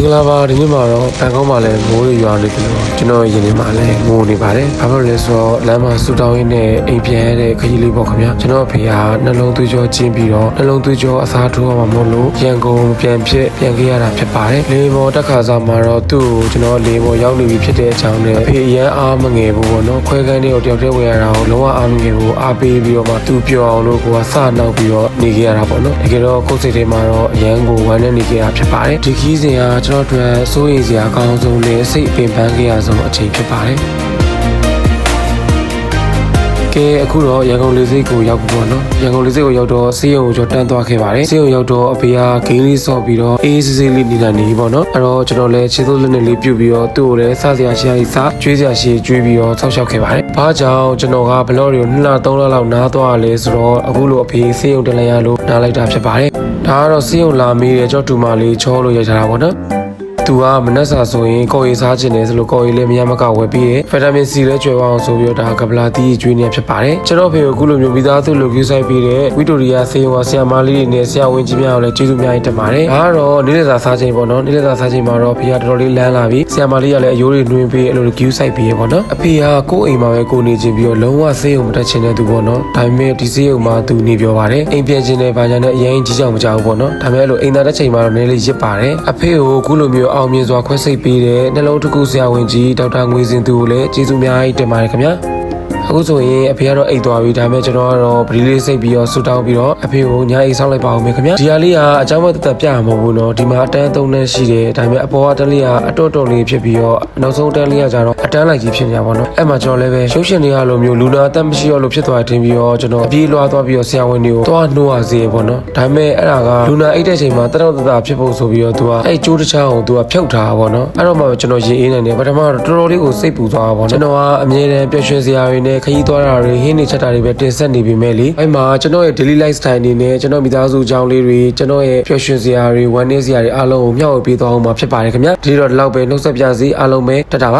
င်္ဂလာပါဒီနေ့မှာတော့ဘန်ကောက်မှာလည်းမိုးတွေရွာနေပြီလို့ကျွန်တော်ယင်နေမှာလည်းငိုနေပါတယ်ဘာဖြစ်လို့လဲဆိုတော့လမ်းမှာဆူတောင်းရင်းနဲ့အိမ်ပြန်ရတဲ့ခရီးလေးပေါ့ခင်ဗျာကျွန်တော်အဖေကနှလုံးသွေးကြောကျင်းပြီးတော့နှလုံးသွေးကြောအစားထိုးရမှာမို့လို့ရန်ကုန်ပြန်ဖြစ်ပြန်ခဲ့ရတာဖြစ်ပါတယ်လေမော်တက်ခါစားမှာတော့သူ့ကိုကျွန်တော်လေမော်ရောက်နေပြီဖြစ်တဲ့အကြောင်းနဲ့အဖေအရန်အားမငယ်ဘူးပေါ့နော်ခွဲခန်းလေးကိုတယောက်တည်းဝင်ရတာကိုလုံးဝအားမငယ်ဘူးအားပေးပြီးတော့မှသူ့ပြောအောင်လို့ကိုကစနောက်ပြီးတော့နေခဲ့ရတာပေါ့နော်တကယ်တော့ကိုယ်စိတ်ထဲမှာတော့အရန်ကိုဝမ်းနဲ့နေခဲ့ရဖြစ်ပါတယ်ဒီခီးစဉ်ကကျွန်တော်တို့စိုးရိမ်စရာအကောင်းဆုံးနဲ့စိတ်ပင်ပန်းခဲ့ရဆုံးအချိန်ဖြစ်ပါတယ်ကဲအခုတော့ရန်ကုန်လေဆိပ်ကိုရောက်ပြီပေါ့နော်ရန်ကုန်လေဆိပ်ကိုရောက်တော့စေးရုံကိုကျွန်တော်တန်းသွားခဲ့ပါတယ်စေးရုံရောက်တော့အဖေကဂိမ်းလေးဆော့ပြီးတော့အေးစစ်စစ်လေးနေတာနေပေါ့နော်အဲ့တော့ကျွန်တော်လည်းခြေသုပ်လက်နဲ့လေးပြုတ်ပြီးတော့သူ့ကိုလည်းစစရာရှိရာစကျွေးစရာရှိကျွေးပြီးတော့ဆောက်ရှောက်ခဲ့ပါတယ်ဘာကြောင့်ကျွန်တော်ကဘလော့တွေကို2လ3လလောက်နားသွားရလဲဆိုတော့အခုလိုအဖေစေးရုံတင်လိုက်ရလို့နားလိုက်တာဖြစ်ပါတယ်ဒါကတော့စေးရုံလာမေးတယ်ကျွန်တော်တူမလေးချောလို့ရိုက်ထားတာပေါ့နော် သူကမနှက်စာဆိုရင်ကော်ရီစားခြင်းတယ်ဆိုလို့ကော်ရီလည်းမရမကဝယ်ပြီးတယ်ဗီတာမင်စီလည်းကျွဲဝအောင်ဆိုပြီးတော့ဒါကပလာတီးကျွေးနေဖြစ်ပါတယ်ကျွန်တော်ဖေကိုအခုလိုမျိုးမိသားစုလိုကူးဆိုင်ပြီးတဲ့ဝီတိုရီယာဆေးဝါဆရာမလေးတွေနဲ့ဆရာဝန်ကြီးများကိုလည်းကျေးဇူးအများကြီးတင်ပါတယ်ဒါကတော့နေ့လည်စာစားခြင်းပေါ့နော်နေ့လည်စာစားခြင်းမှာတော့ဖေကတော်တော်လေးလမ်းလာပြီးဆရာမလေးကလည်းအယိုးတွေနှွှင်းပြီးအဲ့လိုကူးဆိုင်ပြီးရပေါ့နော်အဖေကကိုယ့်အိမ်မှာပဲကိုနေခြင်းပြီးတော့လုံးဝဆေးရုံမတက်ချင်တဲ့သူပေါ့နော်ဒါပေမဲ့ဒီဆေးရုံမှာသူနေပြောပါတယ်အိမ်ပြန်ခြင်းနဲ့ဗာညာနဲ့အရင်ကြီးကြောင်မကြောက်ဘူးပေါ့နော်ဒါပေမဲ့အဲ့လိုအိမ်သားတဲ့ချိန်မှာတော့နည်းလေးရစ်ပါတယ်အဖေကိုအခုလိုမျိုးအောင်မြင်စွာခွဲစိတ်ပေးတဲ့နှလုံးတစ်ခုဆရာဝန်ကြီးဒေါက်တာငွေစင်သူကိုလည်းကျေးဇူးအများကြီးတင်ပါတယ်ခင်ဗျာ အခုဆိုရင်အဖေကတော့အိတ်သွားပြီဒါပေမဲ့ကျွန်တော်ကတော့ပဒီလေးစိတ်ပြီးတော့ဆူတောင်းပြီးတော့အဖေကိုညာအိတ်ဆောက်လိုက်ပါဦးမယ်ခင်ဗျာဒီဟာလေးကအเจ้าမတက်တက်ပြရမှာမဟုတ်ဘူးเนาะဒီမှာအတန်းသုံးတန်းရှိတယ်ဒါပေမဲ့အပေါ်ကတန်းလေးကအတော့တော့လေးဖြစ်ပြီးတော့နောက်ဆုံးတန်းလေးကကြတော့အတန်းလိုက်ကြီးဖြစ်နေတာပေါ့နော်အဲ့မှာကျွန်တော်လည်းပဲရုပ်ရှင်တွေကလိုမျိုးလူနာအသက်မရှိတော့လို့ဖြစ်သွားတင်ပြီးတော့ကျွန်တော်အပြေးလွှားသွားပြီးတော့ဆရာဝန်တွေကိုသွားနှိုးရစေရပေါ့နော်ဒါပေမဲ့အဲ့ဒါကလူနာအိတ်တဲ့ချိန်မှာတတော့တတာဖြစ်ဖို့ဆိုပြီးတော့သူကအဲ့ကျိုးတစ်ချောင်းကိုသူကဖြုတ်ထားတာပေါ့နော်အဲ့တော့မှကျွန်တော်ရင်အေးနေတယ်ပထမတော့တော်တော်လေးကိုစိတ်ပူသွားတာပေါ့နော်ကျွန်တော်ကအမြဲတမ်းပျော်ရွှင်စရာတွေနဲ့ ခရီးသွားတာတွေဟင်းနေချက်တာတွေပဲတင်ဆက်နေပြီမဲ့လေအဲ့မှာကျွန်တော်ရဲ့ daily lifestyle အနေနဲ့ကျွန်တော်မိသားစုအကြောင်းလေးတွေကျွန်တော်ရဲ့ပျော်ရွှင်စရာတွေဝမ်းနည်းစရာတွေအားလုံးကိုမျှဝေပေးသွားအောင်မှာဖြစ်ပါတယ်ခင်ဗျဒီတော့ဒီလောက်ပဲနှုတ်ဆက်ပြစီအားလုံးပဲတတ်တာပါ